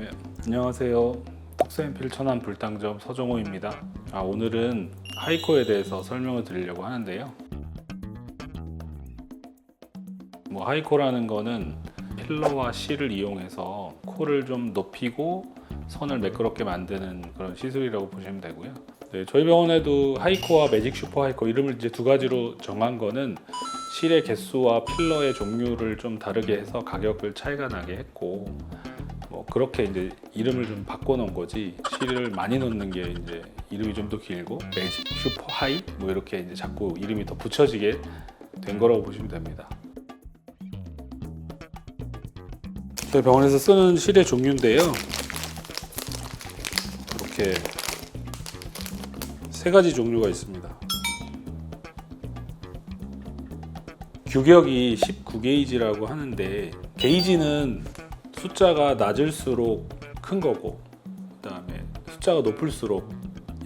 네, 안녕하세요. 톡스앤필 천안 불당점 서정호입니다. 아, 오늘은 하이코에 대해서 설명을 드리려고 하는데요. 뭐 하이코라는 거는 필러와 실을 이용해서 코를 좀 높이고 선을 매끄럽게 만드는 그런 시술이라고 보시면 되고요. 네, 저희 병원에도 하이코와 매직 슈퍼 하이코 이름을 이제 두 가지로 정한 거는 실의 개수와 필러의 종류를 좀 다르게 해서 가격을 차이가 나게 했고 뭐 그렇게 이제 이름을 좀 바꿔놓은 거지 실을 많이 넣는 게 이제 이름이 좀 더 길고 매직 슈퍼 하이 뭐 이렇게 이제 자꾸 이름이 더 붙여지게 된 거라고 보시면 됩니다. 저희 병원에서 쓰는 실의 종류인데요. 이렇게 세 가지 종류가 있습니다. 규격이 19게이지라고 하는데 게이지는 숫자가 낮을수록 큰 거고 그다음에 숫자가 높을수록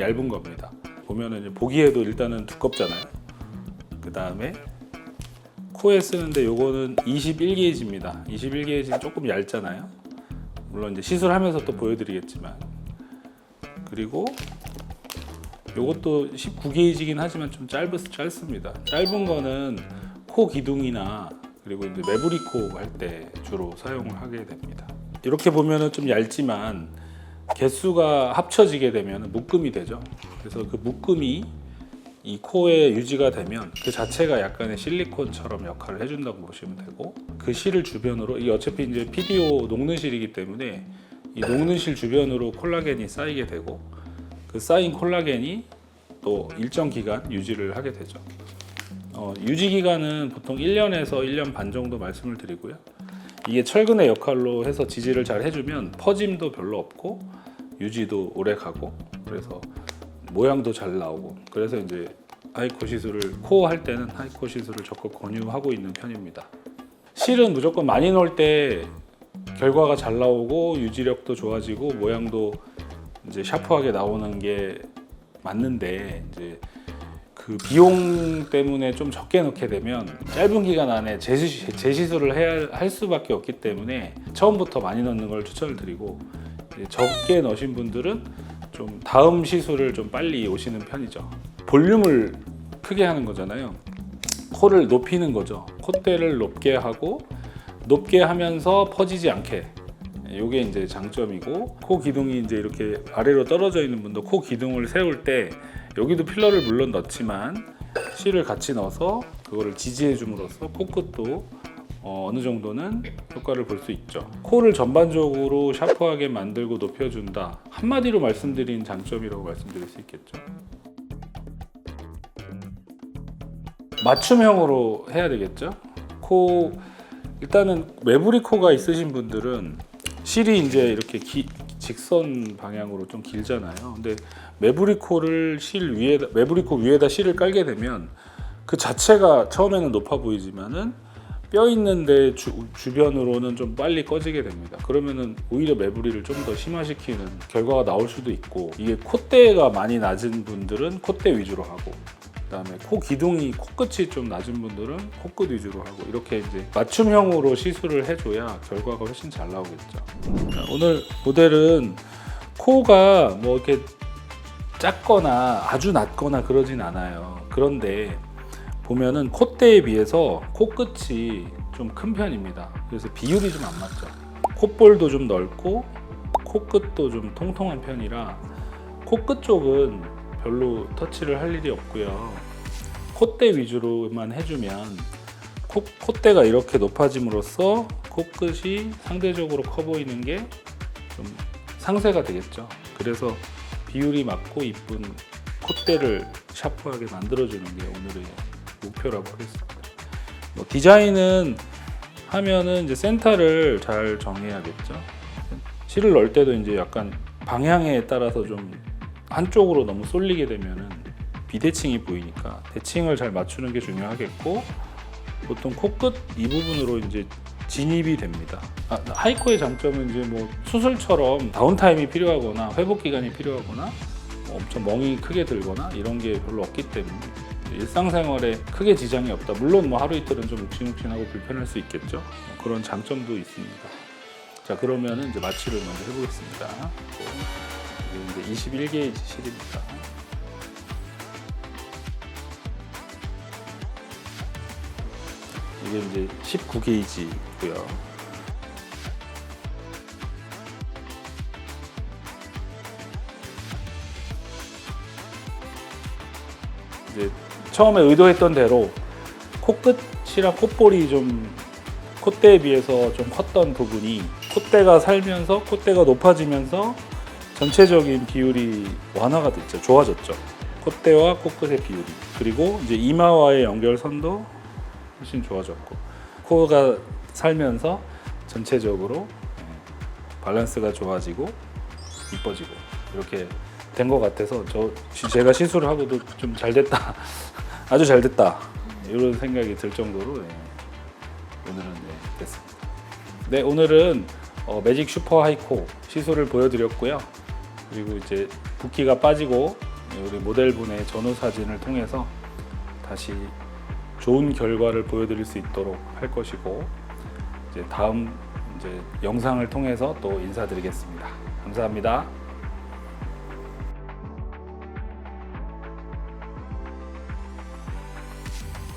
얇은 겁니다. 보면은 보기에도 일단은 두껍잖아요. 그다음에 코에 쓰는데 요거는 21게이지입니다. 21게이지는 조금 얇잖아요. 물론 이제 시술하면서 또 보여드리겠지만 그리고 요것도 19게이지긴 하지만 좀 짧, 짧습니다. 짧은 거는 코 기둥이나 그리고 이제 매부리코 할 때 주로 사용을 하게 됩니다. 이렇게 보면은 좀 얇지만 개수가 합쳐지게 되면 묶음이 되죠. 그래서 그 묶음이 이 코에 유지가 되면 그 자체가 약간의 실리콘처럼 역할을 해준다고 보시면 되고 그 실을 주변으로 이 어차피 이제 PDO 녹는 실이기 때문에 이 녹는 실 주변으로 콜라겐이 쌓이게 되고 그 쌓인 콜라겐이 또 일정 기간 유지를 하게 되죠. 어, 유지 기간은 보통 1년에서 1년 반 정도 말씀을 드리고요. 이게 철근의 역할로 해서 지지를 잘 해주면 퍼짐도 별로 없고 유지도 오래 가고 그래서 모양도 잘 나오고 그래서 이제 하이코 시술을 코어 할 때는 하이코 시술을 적극 권유하고 있는 편입니다. 실은 무조건 많이 넣을 때 결과가 잘 나오고 유지력도 좋아지고 모양도 이제 샤프하게 나오는 게 맞는데 이제 그 비용 때문에 좀 적게 넣게 되면 짧은 기간 안에 재시, 재시술을 해야 할 수밖에 없기 때문에 처음부터 많이 넣는 걸 추천을 드리고 적게 넣으신 분들은 좀 다음 시술을 좀 빨리 오시는 편이죠. 볼륨을 크게 하는 거잖아요. 코를 높이는 거죠. 콧대를 높게 하고 높게 하면서 퍼지지 않게. 이게 이제 장점이고 코 기둥이 이제 이렇게 아래로 떨어져 있는 분도 코 기둥을 세울 때 여기도 필러를 물론 넣지만 실을 같이 넣어서 그거를 지지해 줌으로써 코끝도 어, 어느 정도는 효과를 볼 수 있죠. 코를 전반적으로 샤프하게 만들고 높여준다. 한마디로 말씀드린 장점이라고 말씀드릴 수 있겠죠. 맞춤형으로 해야 되겠죠. 코 일단은 매부리 코가 있으신 분들은 실이 이제 이렇게 기- 직선 방향으로 좀 길잖아요. 근데 매부리 코를 실 위에다 매부리 코 위에다 실을 깔게 되면 그 자체가 처음에는 높아 보이지만은 뼈 있는데 주, 주변으로는 좀 빨리 꺼지게 됩니다. 그러면은 오히려 매부리를 좀 더 심화시키는 결과가 나올 수도 있고 이게 콧대가 많이 낮은 분들은 콧대 위주로 하고 그다음에 코 기둥이 코끝이 좀 낮은 분들은 코끝 위주로 하고 이렇게 이제 맞춤형으로 시술을 해줘야 결과가 훨씬 잘 나오겠죠. 자, 오늘 모델은 코가 뭐 이렇게 작거나 아주 낮거나 그러진 않아요. 그런데 보면은 콧대에 비해서 코끝이 좀 큰 편입니다. 그래서 비율이 좀 안 맞죠. 콧볼도 좀 넓고 코끝도 좀 통통한 편이라 코끝 쪽은 별로 터치를 할 일이 없고요. 콧대 위주로만 해주면 코, 콧대가 이렇게 높아짐으로써 코끝이 상대적으로 커 보이는 게 좀 상쇄가 되겠죠. 그래서 비율이 맞고 이쁜 콧대를 샤프하게 만들어주는 게 오늘의 목표라고 하겠습니다. 뭐 디자인은 하면은 이제 센터를 잘 정해야겠죠. 실을 넣을 때도 이제 약간 방향에 따라서 좀 한쪽으로 너무 쏠리게 되면은 비대칭이 보이니까 대칭을 잘 맞추는 게 중요하겠고 보통 코끝 이 부분으로 이제 진입이 됩니다. 아, 하이코의 장점은 이제 뭐 수술처럼 다운타임이 필요하거나 회복 기간이 필요하거나 뭐 엄청 멍이 크게 들거나 이런 게 별로 없기 때문에 일상생활에 크게 지장이 없다. 물론 뭐 하루 이틀은 좀 욱신욱신하고 불편할 수 있겠죠. 뭐 그런 장점도 있습니다. 자 그러면은 이제 마취를 먼저 해보겠습니다. 이게 이제 21게이지 실입니다. 이게 이제 19게이지고요. 이제 처음에 의도했던 대로 코끝이랑 콧볼이 좀 콧대에 비해서 좀 컸던 부분이 콧대가 살면서 콧대가 높아지면서 전체적인 비율이 완화가 됐죠. 좋아졌죠. 콧대와 코끝의 비율이. 그리고 이제 이마와의 연결선도 훨씬 좋아졌고 코가 살면서 전체적으로 예, 밸런스가 좋아지고 이뻐지고 이렇게 된 것 같아서 저 시- 제가 시술을 하고도 좀 잘 됐다 아주 잘 됐다 이런 생각이 들 정도로 예, 오늘은 네, 됐습니다. 네 오늘은 어, 매직 슈퍼 하이코 시술을 보여드렸고요. 그리고 이제 붓기가 빠지고 우리 모델분의 전후 사진을 통해서 다시 좋은 결과를 보여드릴 수 있도록 할 것이고 이제 다음 이제 영상을 통해서 또 인사드리겠습니다. 감사합니다.